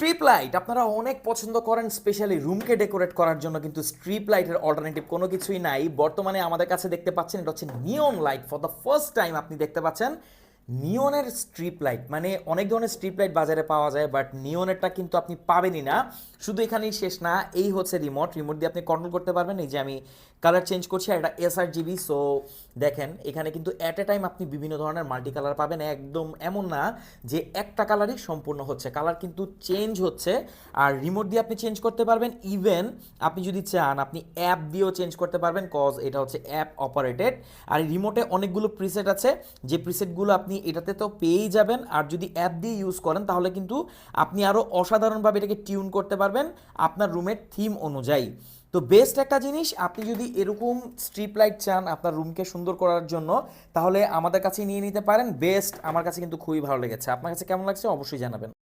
Strip light আপনারা অনেক পছন্দ করেন স্পেশালি রুমকে ডেকোরেট করার জন্য, কিন্তু স্ট্রিপ লাইটের অল্টারনেটিভ কোনো কিছুই নাই। বর্তমানে আমাদের কাছে দেখতে পাচ্ছেন, এটা হচ্ছে neon light for the first time আপনি দেখতে পাচ্ছেন। নিয়নের স্ট্রিপ লাইট মানে অনেক ধরনের স্ট্রিপ লাইট বাজারে পাওয়া যায় বাট নিয়নেরটা কিন্তু আপনি পাবেনই না। শুধু এখানেই শেষ না, এই হচ্ছে রিমোট রিমোট দিয়ে আপনি কন্ট্রোল করতে পারবেন, এই যে আমি কালার চেঞ্জ করছি এটা এস আর জিবি সো দেখেন, এখানে কিন্তু অ্যাট এ টাইম আপনি বিভিন্ন ধরনের মাল্টি কালার পাবেন, একদম এমন না যে একটা কালারই সম্পূর্ণ হচ্ছে। কালার কিন্তু চেঞ্জ হচ্ছে, আর রিমোট দিয়ে আপনি চেঞ্জ করতে পারবেন ইভেন আপনি যদি চান, আপনি অ্যাপ দিয়েও চেঞ্জ করতে পারবেন কজ এটা হচ্ছে অ্যাপ অপারেটেড আর রিমোটে অনেকগুলো প্রিসেট আছে, যে প্রিসেটগুলো আপনি এটাতে তো পেয়েই যাবেন। আর যদি অ্যাপ দিয়ে ইউজ করেন, তাহলে কিন্তু আপনি আরও অসাধারণভাবে এটাকে টিউন করতে পারবেন আপনার রুমের থিম অনুযায়ী। তো বেস্ট একটা জিনিস, আপনি যদি এরকম স্ট্রিপ লাইট চান আপনার রুমকে সুন্দর করার জন্য, তাহলে আমাদের কাছে নিয়ে নিতে পারেন। বেস্ট আমার কাছে কিন্তু খুবই ভালো লেগেছে। আপনার কাছে কেমন লাগছে অবশ্যই জানাবেন।